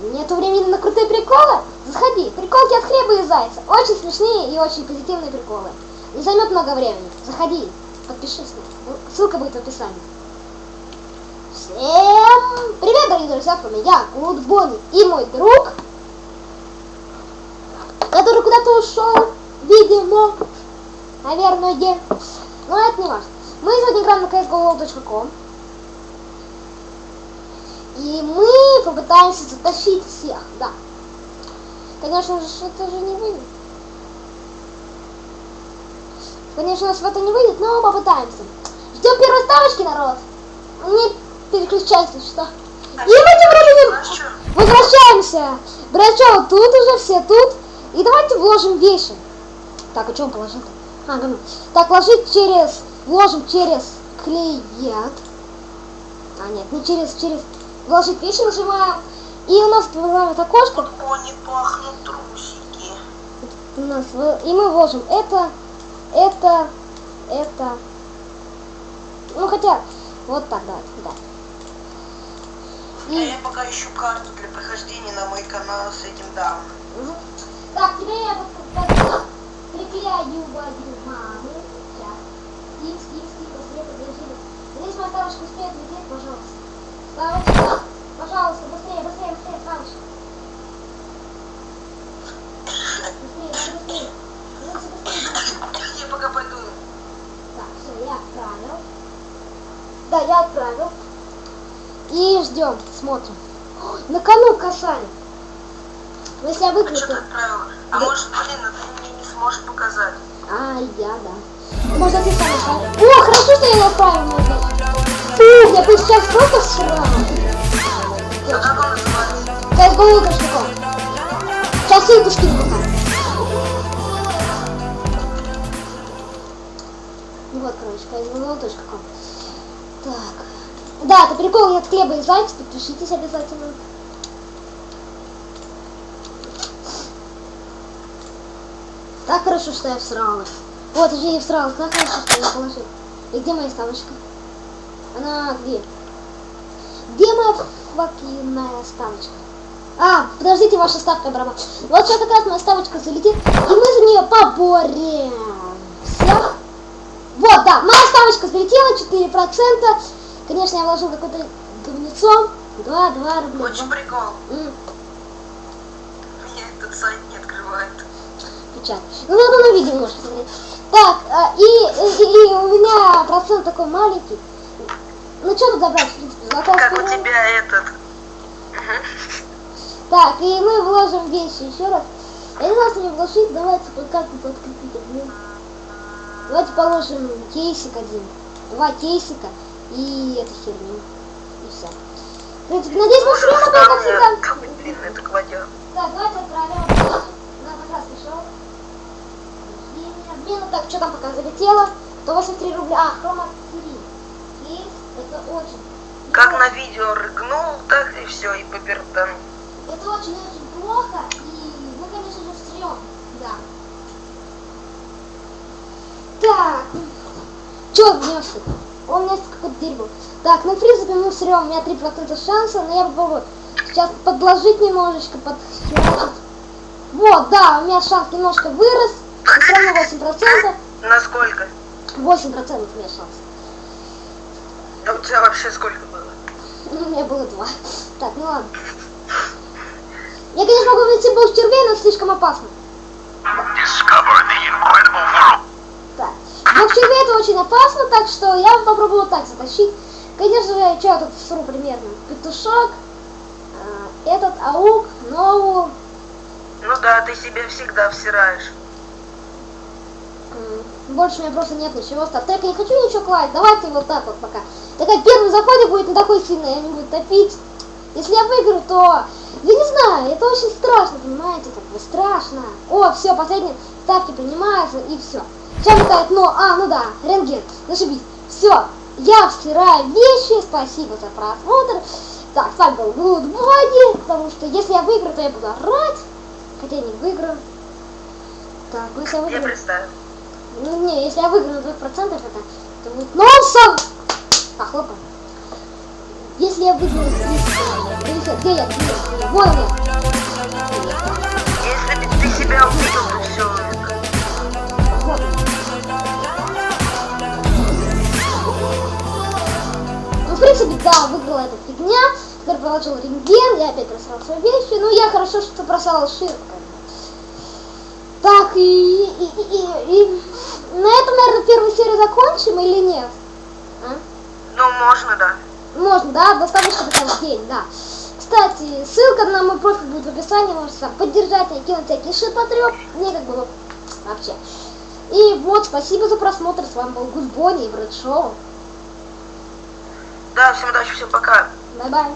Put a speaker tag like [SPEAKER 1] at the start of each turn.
[SPEAKER 1] Нету времени на крутые приколы? Заходи, приколки от хлеба и зайца. Очень смешные и очень позитивные приколы. Не займет много времени. Заходи, подпишись. Ссылка будет в описании. Всем привет, дорогие друзья, с вами я, Клуд Бонни, и мой друг, который куда-то ушел, видимо, наверное, где. Но это не важно. Мы сегодня играем на csgo.com. И мы попытаемся затащить всех, да. Конечно же, это же не выйдет. Конечно, у нас в это не выйдет, но попытаемся. Ждем первой ставочки, народ. Не переключайся, что. И мы тем временем возвращаемся. Брачо, тут уже все тут. И давайте вложим вещи. Так, а что он положил? А, говно. Так, вложить через... Вложим через клиент. А, нет, не через... через... Вложить вещи нажимаем. И у нас открывает окошко.
[SPEAKER 2] Пони пахнут трусики.
[SPEAKER 1] У нас, и мы вложим это, это, это. Ну хотя, вот так, да, да.
[SPEAKER 2] А
[SPEAKER 1] И,
[SPEAKER 2] я пока ищу карту для прохождения на мой канал с этим да.
[SPEAKER 1] Мгм. Так, теперь я так приклею воду мамы. Сейчас. Тихо, тихо, тихо, быстрее подержи. Здесь моя ставочка успеет лететь, пожалуйста. Ставочка, пожалуйста, быстрее, быстрее, быстрее, ставочка. Быстрее, быстрее. Быстрее, быстрее, быстрее.
[SPEAKER 2] Я пока пойду.
[SPEAKER 1] Так, все, я отправил. Да, я отправил. И ждем, смотрим. Ой, На кону касали. Ну, если я
[SPEAKER 2] А
[SPEAKER 1] выключу...
[SPEAKER 2] что ты отправила? А
[SPEAKER 1] Да.
[SPEAKER 2] может, блин, ну ты мне не сможешь показать.
[SPEAKER 1] А, я, да. Может, ты сам отправил? О, хорошо, что я его отправил. Фу, я бы сейчас просто срал.
[SPEAKER 2] А называется?
[SPEAKER 1] CSGO.com. Сейчас скину пока. Ну Вот, короче, CSGO.com. Так. Да, это прикол, нет хлеба и зайца, подпишитесь обязательно. Так хорошо, что я всралась. Вот, уже не всралась, как хорошо, что я положил. И где моя ставочка? Она где? Где моя факинная ставочка? А, подождите, ваша ставка барабан. Вот сейчас как раз моя ставочка залетит, и мы за нее поборемся. Вот, да, моя ставочка залетела, 4%. Конечно, я вложил какое-то говнецо. 2, 2 рубля.
[SPEAKER 2] Очень прикол.
[SPEAKER 1] М,
[SPEAKER 2] Меня этот сайт не открывает.
[SPEAKER 1] печаль. Ну, надо на видео можешь посмотреть. Так, а, и, и, и у меня процент такой маленький. Ну, что тут добавить, в принципе, золотая
[SPEAKER 2] Как у тебя этот...
[SPEAKER 1] Так, и мы вложим вещи еще раз. Не знаю, что мне вложить, давайте под как-то подкрепить один. Давайте положим кейсик один. Два кейсика и эту херню. И все. Принципе, надеюсь, мы сможем это как всегда.
[SPEAKER 2] второе? Как, блин, это кладет.
[SPEAKER 1] Так, давайте отправим. На как раз пришел. Ну так, что там пока залетело? 183 рубля. А, хрома 3. Кейс, это очень.
[SPEAKER 2] Как на видео рыгнул, так и все, и побертан.
[SPEAKER 1] Это очень-очень плохо, и мы, конечно же, встрем. Да. Так. Чё гнешься? Он меня какое-то дерьмо. Так, ну, в принципе, мы встрем. У меня 3% шанса, но я попробую сейчас подложить немножечко, подхерачить. Вот, да, у меня шанс немножко вырос. Все равно 8%.
[SPEAKER 2] Насколько?
[SPEAKER 1] 8% у меня шанс.
[SPEAKER 2] А у тебя вообще сколько было?
[SPEAKER 1] У меня было два. Так, ну ладно. Я, конечно, могу найти был червей, но слишком опасно.
[SPEAKER 3] Discover the incredible world.
[SPEAKER 1] Так. Но в черве это очень опасно, так что я попробую вот так затащить. Конечно же, что я тут всру примерно? Петушок, а, этот аук, нову.
[SPEAKER 2] Ну да, ты себя всегда всираешь.
[SPEAKER 1] Больше у меня просто нет ничего. Я не хочу ничего класть. Давайте вот так вот пока. Такая первый заходе будет не такой сильный, я не буду топить. Если я выиграю, то... Я не знаю, это очень страшно, понимаете? Как бы страшно. О, все, последние ставки принимаются, и все. Сейчас летает, но... А, ну да, рентген. Зашибись. Все, я встираю вещи. Спасибо за просмотр. Так, с вами был Body, потому что если я выиграю, то я буду орать. Хотя я не выиграю. Так, ну если я
[SPEAKER 2] Я
[SPEAKER 1] выиграю...
[SPEAKER 2] представил.
[SPEAKER 1] Ну не, если я выиграю на 2%, это, это будет нонсенс! Похлопаем. Если я выиграю 300, где я? Где? Вон я.
[SPEAKER 2] Если бы ты себя увидел, то все.
[SPEAKER 1] Вот. Ну, в принципе, да, выиграла эта фигня. Теперь положил рентген, я опять просрал свои вещи. Ну, я хорошо, что просрал ширку. Так, и, и, и, и- и на этом, наверное, первую серию закончим или нет? А?
[SPEAKER 2] Ну, можно, да.
[SPEAKER 1] Можно, да, достаточно там день, да. Кстати, ссылка на мой профиль будет в описании, можете там поддержать и кинуть всякие шипотреб. Мне как бы вообще. И вот, спасибо за просмотр. С вами был Гудбони и Брэд Шоу.
[SPEAKER 2] Да, всем удачи, всем пока.
[SPEAKER 1] Бай-бай.